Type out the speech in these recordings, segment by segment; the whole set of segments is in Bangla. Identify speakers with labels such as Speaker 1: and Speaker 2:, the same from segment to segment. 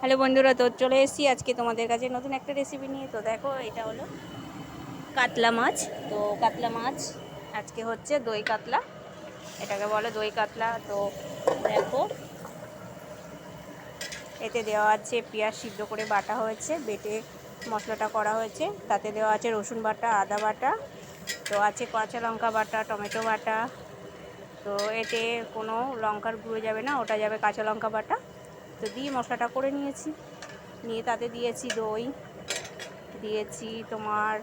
Speaker 1: হ্যালো বন্ধুরা, তো চলে এসেছি আজকে তোমাদের কাছে নতুন একটা রেসিপি নিয়ে। তো দেখো, এটা হলো কাতলা মাছ। তো কাতলা মাছ আজকে হচ্ছে দই কাতলা। এটাকে বলে দই কাতলা। তো দেখো, এতে দেওয়া আছে পেঁয়াজ সিদ্ধ করে বাটা হয়েছে, বেটে মশলাটা করা হয়েছে। তাতে দেওয়া আছে রসুন বাটা, আদা বাটা, তো আছে কাঁচা লঙ্কা বাটা, টমেটো বাটা। তো এতে কোনো লঙ্কার গুঁড়ো যাবে না, ওটা যাবে কাঁচা লঙ্কা বাটা। তো দিয়ে মশলাটা করে নিয়েছি। নিয়ে তাতে দিয়েছি দই, দিয়েছি তোমার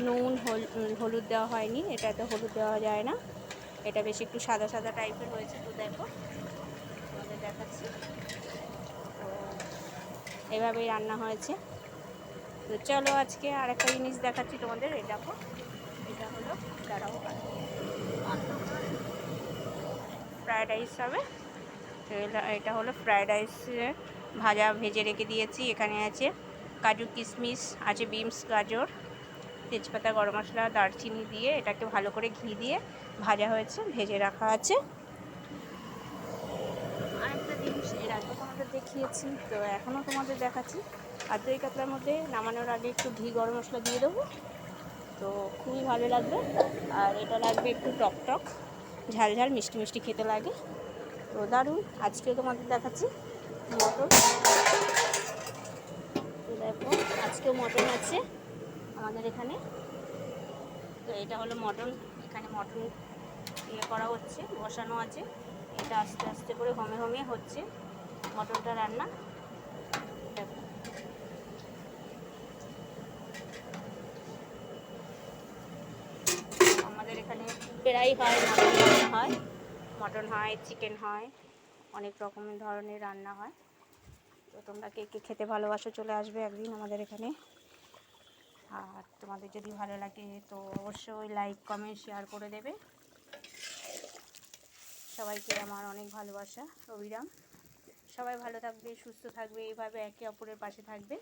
Speaker 1: নুন, হল- হলুদ দেওয়া হয়নি, এটাতে হলুদ দেওয়া যায় না। এটা বেশি একটু সাদা সাদা টাইপের হয়েছে তো দেখো, তোমাদের দেখাচ্ছি। তো এভাবেই রান্না হয়েছে। তো চলো আজকে আর একটা জিনিস দেখাচ্ছি তোমাদের এটা দেখো, এটা হলো, দাঁড়াও ফ্রায়েড রাইস হবে। তো এটা- এটা হলো ফ্রায়েড রাইস ভাজা ভেজে রেখে দিয়েছি, এখানে আছে কাজু কিশমিশ, আছে বিমস গাজর, তেজপাতা, গরম মশলা, দারচিনি দিয়ে এটাকে ভালো করে ঘি দিয়ে ভাজা হয়েছে, ভেজে রাখা আছে। আরেকটা জিনিস, এর আগে তোমাদের দেখিয়েছি, তো এখনও তোমাদের দেখাচ্ছি। আর দই কাতলার মধ্যে নামানোর আগে একটু ঘি, গরম মশলা দিয়ে দেবো। তো খুবই ভালো লাগবে, আর এটা লাগবে একটু টক টক, ঝাল ঝাল, মিষ্টি মিষ্টি খেতে লাগে। তো দারুণ, আজকে তোমাদের দেখাচ্ছি মটন তো দেখো, আজকেও মটন আছে আমাদের এখানে। তো এটা হলো মটন এখানে মটন ইয়ে করা হচ্ছে, বসানো আছে। এটা আস্তে আস্তে করে হমে হমে হচ্ছে মটনটা রান্না। দেখো। আমাদের এখানে প্রায় হয় মটন হয়। মটন হয় চিকেন হয়, অনেক রকমের ধরনের রান্না হয়। তো তোমরা কে কে খেতে ভালোবাসো চলে আসবে একদিন আমাদের এখানে। আর তোমাদের যদি ভালো লাগে তো অবশ্যই লাইক কমেন্ট শেয়ার করে দেবে। সবাইকে আমার অনেক ভালোবাসা, অবিরাম। সবাই ভালো থাকবে, সুস্থ থাকবে, এইভাবে একে অপরের পাশে থাকবে।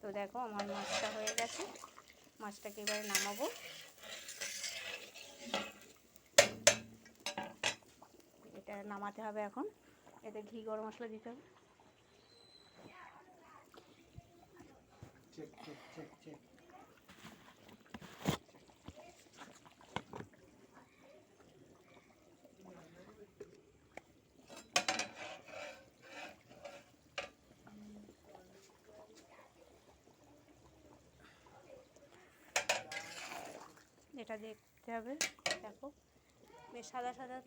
Speaker 1: তো দেখো আমার মাছটা হয়ে গেছে। মাছটাকে এবারে নামাবো এটা নামাতে হবে এখন। এতে ঘি গরম মশলা দিতে হবে। এটা দেখতে হবে। দেখো বেশ সাদা সাদা।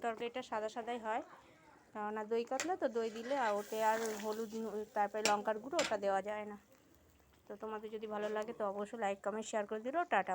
Speaker 1: তরকারিটা সাদা সাদাই হয়। কেননা দই কাতলা তো দই দিলে ওতে আর হলুদ তারপরে লঙ্কার গুঁড়ো ওটা দেওয়া যায় না। তো তোমাদের যদি ভালো লাগে তো অবশ্যই লাইক কমেন্ট শেয়ার করে দিও টাটা